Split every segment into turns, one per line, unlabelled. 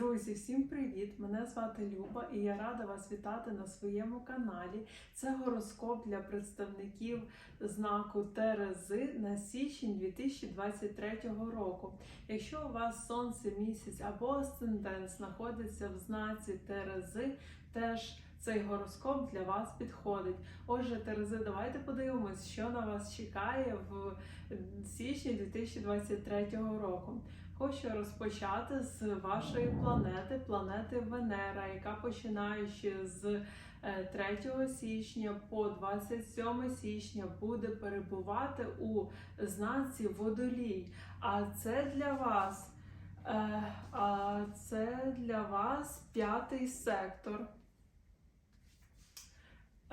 Друзі, всім привіт! Мене звати Люба і я рада вас вітати на своєму каналі. Це гороскоп для представників знаку Терези на січень 2023 року. Якщо у вас сонце, місяць або асцендент знаходиться в знаці Терези, теж цей гороскоп для вас підходить. Отже, Терези, давайте подивимось, що на вас чекає в січні 2023 року. Хочу розпочати з вашої планети, планети Венера, яка починаючи з е, 3 січня по 27 січня буде перебувати у знаці Водолій. А це для вас, е, а це для вас п'ятий сектор.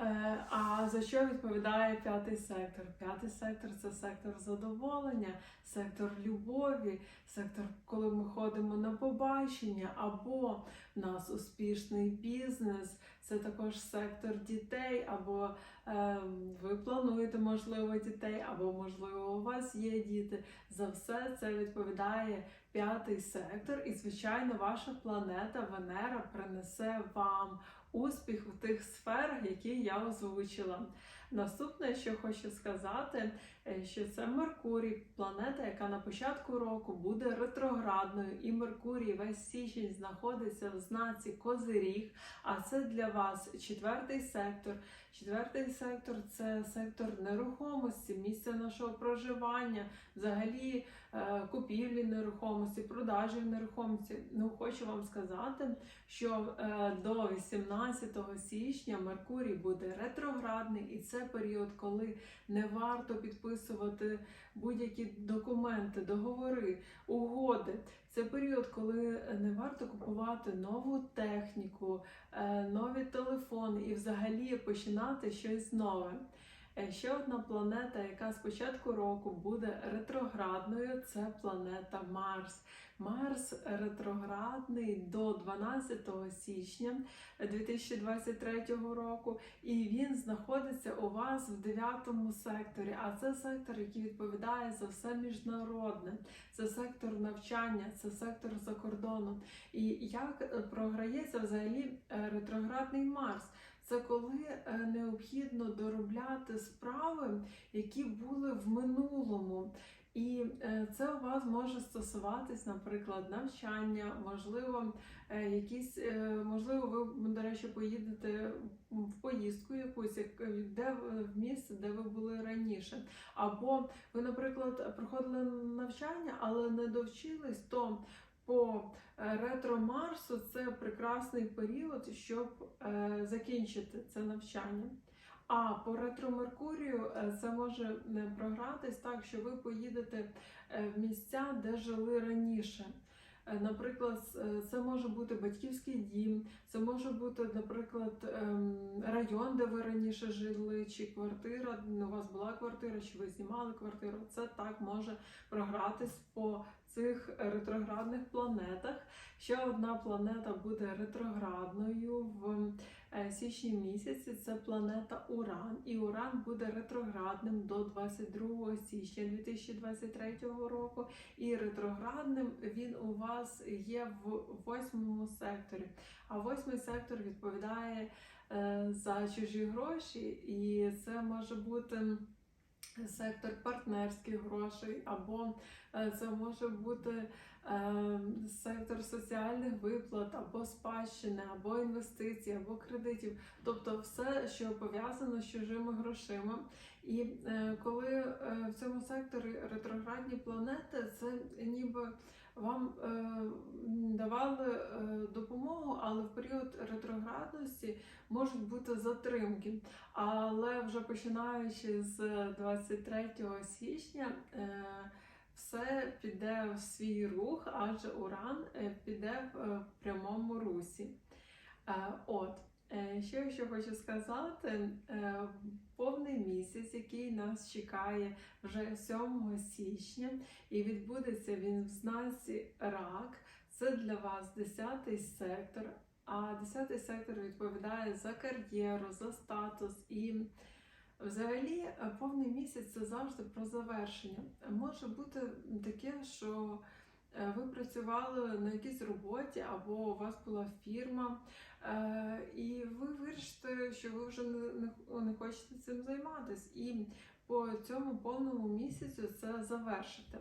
Е, А за що відповідає п'ятий сектор? П'ятий сектор це сектор задоволення, сектор любові, сектор, коли ми ходимо на побачення, або в нас успішний бізнес, це також сектор дітей, або е, ви плануєте, можливо, дітей, або, можливо, у вас є діти. За все це відповідає п'ятий сектор, і, звичайно, ваша планета Венера принесе вам успіх в тих сферах, які я озвучила. Наступне, що хочу сказати, е, що це Меркурій, планета, яка на початку року буде ретроградною, і Меркурій весь січень знаходиться в знаці Козиріг. А це для вас четвертий сектор. Четвертий сектор це сектор нерухомості, місце нашого проживання, взагалі е, купівлі нерухомості, продажі нерухомості. Ну, хочу вам сказати, що е, до 18 січня Меркурій буде ретроградний, і це період, коли не варто підписувати будь-які документи, договори, угоди. Це період, коли не варто купувати нову техніку, е, нові телефони і взагалі починати щось нове. Е, Ще одна планета, яка з початку року буде ретроградною, це планета Марс. Марс ретроградний до 12 січня 2023 року, і він знаходиться у вас в 9 секторі. А це сектор, який відповідає за все міжнародне, це сектор навчання, це сектор за кордоном. І як програється взагалі е, ретроградний Марс? Це коли е, необхідно доробляти справи, які були в минулому. І е, це у вас може стосуватись, наприклад, навчання, можливо, е, якісь, е, можливо, ви, до речі, поїдете в поїздку якусь, як- де в місце, де ви були раніше. Або ви, наприклад, проходили навчання, але не довчились, то по ретро Марсу це прекрасний період, щоб закінчити це навчання. А по ретро Меркурію е, це може програтись так, що ви поїдете е, в місця, де жили раніше. Е, Наприклад, це може бути батьківський дім, це може бути, наприклад, ем, район, де ви раніше жили, чи квартира, ну, у вас була квартира, чи ви знімали квартиру. Це так може програтись по цих ретроградних планетах. Ще одна планета буде ретроградною в січні місяці. Це планета Уран. І Уран буде ретроградним до 22 січня 2023 року. І ретроградним він у вас є в восьмому секторі. А восьмий сектор відповідає е, за чужі гроші, і це може бути. Сектор партнерських грошей, або е, це може бути е, сектор соціальних виплат, або спадщини, або інвестицій, або кредитів, тобто все, що пов'язано з чужими грошима. І е, коли е, в цьому секторі ретроградні планети, це ніби вам е, давали допомогу, але в період ретроградності можуть бути затримки. Але вже починаючи з 23 січня. Все піде в свій рух, адже Уран е, піде в е, прямому русі. Е, От, ще що хочу сказати, повний місяць, який нас чекає вже 7 січня, і відбудеться він в знаці рак. Це для вас 10 сектор. А 10 сектор відповідає за кар'єру, за статус і Взагалі, е, повний місяць це завжди про завершення. Може бути таке, що е, ви працювали на якійсь роботі, або у вас була фірма, е, і ви вирішите, що ви вже не, хочете цим займатися. І по цьому повному місяцю це завершите.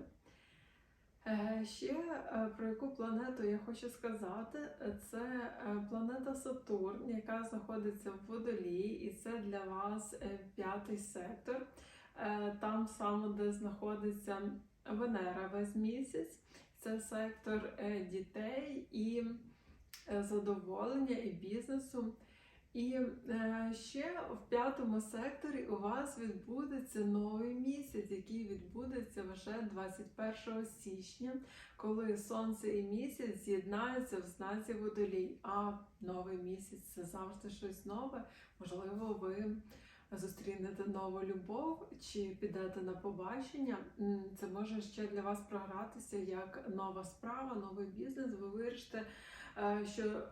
Е, Ще е, про яку планету я хочу сказати, це е, планета Сатурн, яка знаходиться в водолії, і це для вас п'ятий сектор. Там саме, де знаходиться Венера весь місяць, це сектор дітей і задоволення і бізнесу. І е, ще в п'ятому секторі у вас відбудеться новий місяць, який відбудеться вже 21 січня, коли сонце і місяць з'єднаються в знаці водолій. А новий місяць це завжди щось нове. Можливо, ви зустрінете нову любов чи підете на побачення. Це може ще для вас програтися як нова справа, новий бізнес. Ви вирішите, е, що е,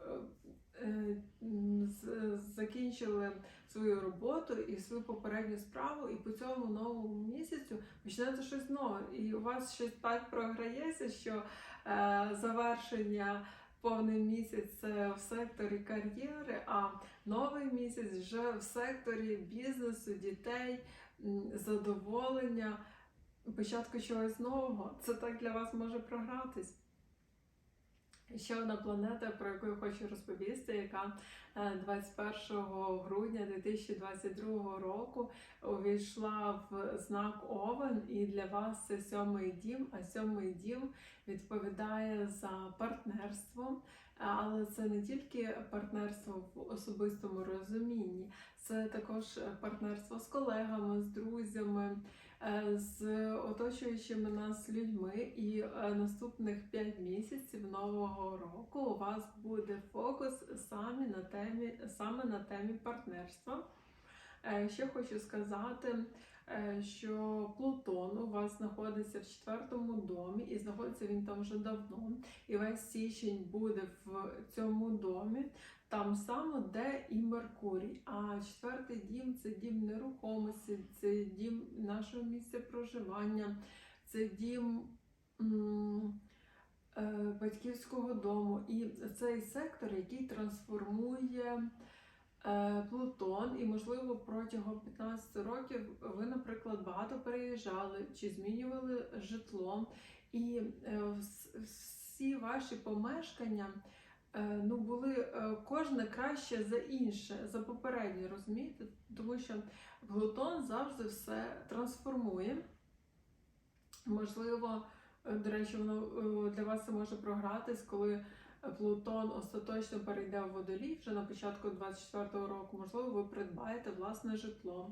закінчили свою роботу і свою попередню справу, і по цьому новому місяцю почнете щось нове. І у вас щось так програється, що е, завершення. Повний місяць в секторі кар'єри, а новий місяць вже в секторі бізнесу, дітей, задоволення, початку чогось нового. Це так для вас може програтись. Ще одна планета, про яку я хочу розповісти, яка е, 21 грудня 2022 року увійшла в знак Овен, і для вас це сьомий дім. А сьомий дім відповідає за партнерство, але це не тільки партнерство в особистому розумінні, це також партнерство з колегами, з друзями, е, з оточуючими нас людьми. І е, наступних 5 місяців нового року у вас буде фокус саме на темі, саме на темі партнерства. Е, Ще хочу сказати, е, що Плутон у вас знаходиться в четвертому домі, і знаходиться він там вже давно. І весь січень буде в цьому домі, там само, де і Меркурій. А четвертий дім це дім нерухомості, це дім нашого місця проживання, це дім. е, Батьківського дому, і цей сектор, який трансформує Плутон, і, можливо, протягом 15 років ви, наприклад, багато переїжджали чи змінювали житло, і е, всі ваші помешкання е, ну, були е, кожне краще за інше, за попереднє, розумієте? Тому що Плутон завжди все трансформує. Можливо, е, до речі, воно е, для вас це може програтись, коли Плутон остаточно перейде в водолій вже на початку 24-го року. Можливо, ви придбаєте власне житло.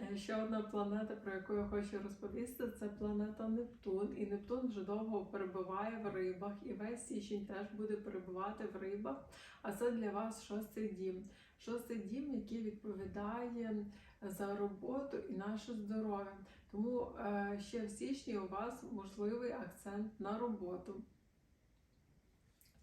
Е, Ще одна планета, про яку я хочу розповісти, це планета Нептун. І Нептун вже довго перебуває в рибах, і весь січень теж буде перебувати в рибах. А це для вас шостий дім. Шостий дім, який відповідає за роботу і наше здоров'я. Тому е, ще в січні у вас можливий акцент на роботу.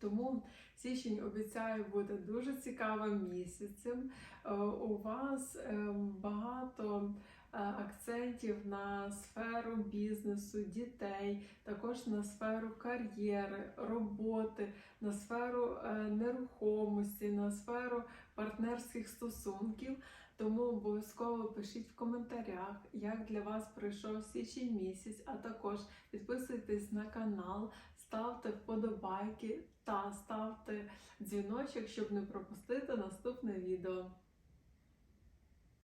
Тому січень обіцяє бути дуже цікавим місяцем. Е, У вас ем, багато е, акцентів на сферу бізнесу, дітей, також на сферу кар'єри, роботи, на сферу е, нерухомості, на сферу партнерських стосунків. Тому обов'язково пишіть в коментарях, як для вас пройшов січень місяць, а також підписуйтесь на канал, ставте вподобайки та ставте дзвіночок, щоб не пропустити наступне відео.